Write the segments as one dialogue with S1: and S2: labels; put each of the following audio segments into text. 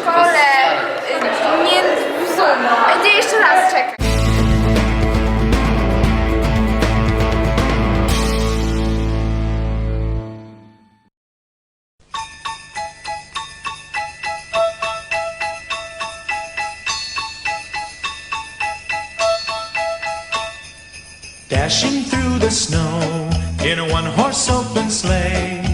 S1: szkole nie. Będzie jeszcze raz czekać. Dashing through the snow in a one horse open sleigh.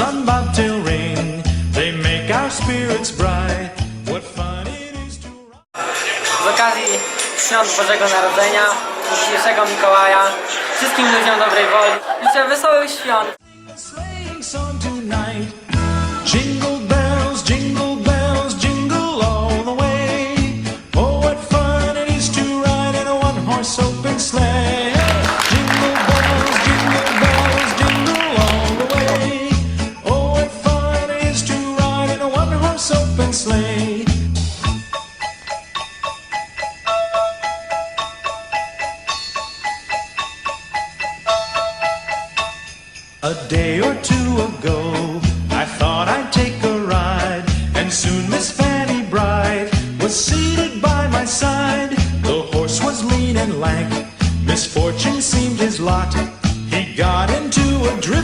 S1: On bobtail ring, they make our spirits bright. What fun it is to ride.
S2: Z okazji Świąt Bożego Narodzenia, dzisiejszego Mikołaja, wszystkim ludziom dobrej woli. Życzę wesołych świąt.
S1: sleighing song tonight. Jingle bells, jingle bells, jingle all the way. Oh, what fun it is to ride in a one-horse open sleigh. Sleigh. A day or two ago, I thought I'd take a ride, and soon Miss Fanny Bright was seated by my side. The horse was lean and lank, misfortune seemed his lot. He got into a drifted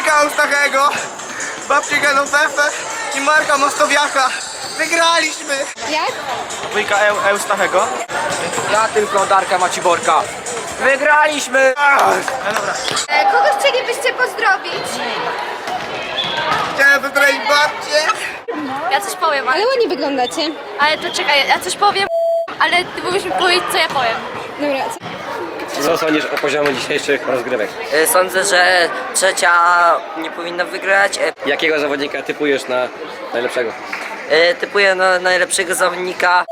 S3: wujka Eustachego, babcię Genofefę i Marka Mostowiaka. Wygraliśmy!
S4: Jak?
S3: Wujka Eu- Eustachego?
S2: Ja tylko Darka Maciborka. Wygraliśmy!
S4: E, kogo chcielibyście pozdrowić?
S3: Chciałem pozdrowić babcię.
S5: Ja coś powiem, ale,
S4: Ale ładnie wyglądacie.
S5: ale to czekaj, ja coś powiem, ale ty musisz mi powiedzieć, co ja powiem.
S4: Dobra, co?
S6: Co sądzisz o poziomie dzisiejszych rozgrywek?
S2: Y, Sądzę, że trzecia nie powinna wygrać. Y,
S6: Jakiego zawodnika typujesz na najlepszego?
S2: y, Typuję na najlepszego zawodnika.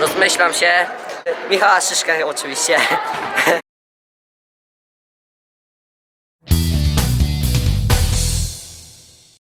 S2: Rozmyślam się. Michała Szyszka oczywiście.